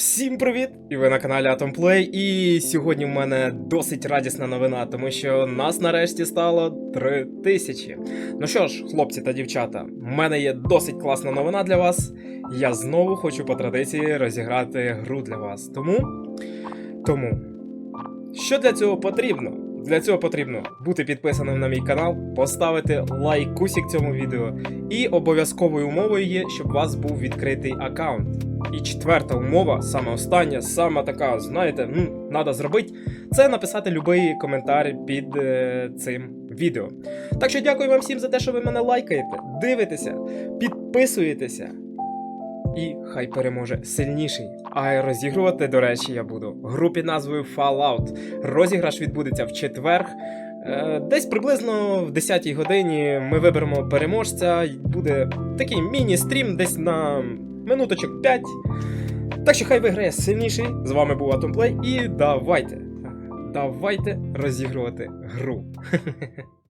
Всім привіт! І ви на каналі Atomplay. І сьогодні в мене досить радісна новина, тому що нас нарешті стало 3000. Ну що ж, хлопці та дівчата, в мене є досить класна новина для вас. Я знову хочу по традиції розіграти гру для вас. Тому. Тому. Що для цього потрібно? Для цього потрібно бути підписаним на мій канал, поставити лайкусик цьому відео. І обов'язковою умовою є, щоб у вас був відкритий аккаунт. І четверта умова, саме остання, саме така, знаєте, ну, треба зробити, це написати будь-який коментар під е, цим відео. Так що дякую вам всім за те, що ви мене лайкаєте, дивитеся, підписуєтеся. І хай переможе сильніший. А розігрувати, до речі, я буду гру під назвою Fallout. Розіграш відбудеться в четвер. Е, Десь приблизно в 10-й годині ми виберемо переможця. Буде такий міні-стрім десь на минуточок 5. Так що хай виграє сильніший. З вами був Atomplay і давайте. Давайте розігрувати гру.